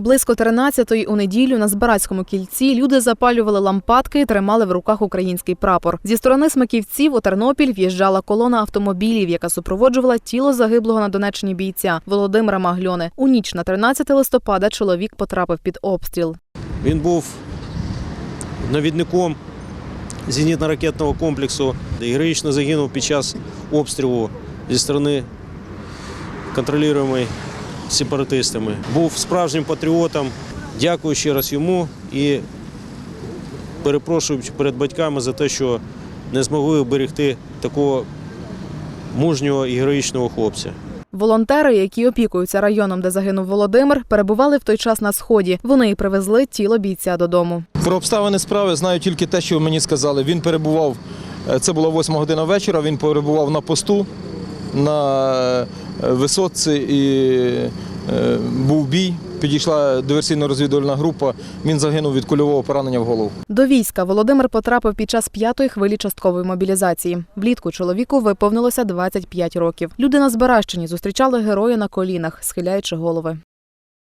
Близько 13-ї у неділю на Збаратському кільці люди запалювали лампадки і тримали в руках український прапор. Зі сторони смаківців у Тернопіль в'їжджала колона автомобілів, яка супроводжувала тіло загиблого на Донеччині бійця Володимира Магльони. У ніч на 13 листопада чоловік потрапив під обстріл. Він був навідником зенітно-ракетного комплексу, де героїчно загинув під час обстрілу зі сторони контролюємої сепаратистами. Був справжнім патріотом. Дякую ще раз йому і перепрошую перед батьками за те, що не змогли оберегти такого мужнього і героїчного хлопця. Волонтери, які опікуються районом, де загинув Володимир, перебували в той час на сході. Вони й привезли тіло бійця додому. Про обставини справи знаю тільки те, що мені сказали. Він перебував, е, це була 8 година вечора, він перебував на посту на висотці і е, був бій. Підійшла диверсійно-розвідувальна група. Він загинув від кульового поранення в голову. До війська Володимир потрапив під час п'ятої хвилі часткової мобілізації. Влітку чоловіку виповнилося 25 років. Люди на Збаращині зустрічали героя на колінах, схиляючи голови.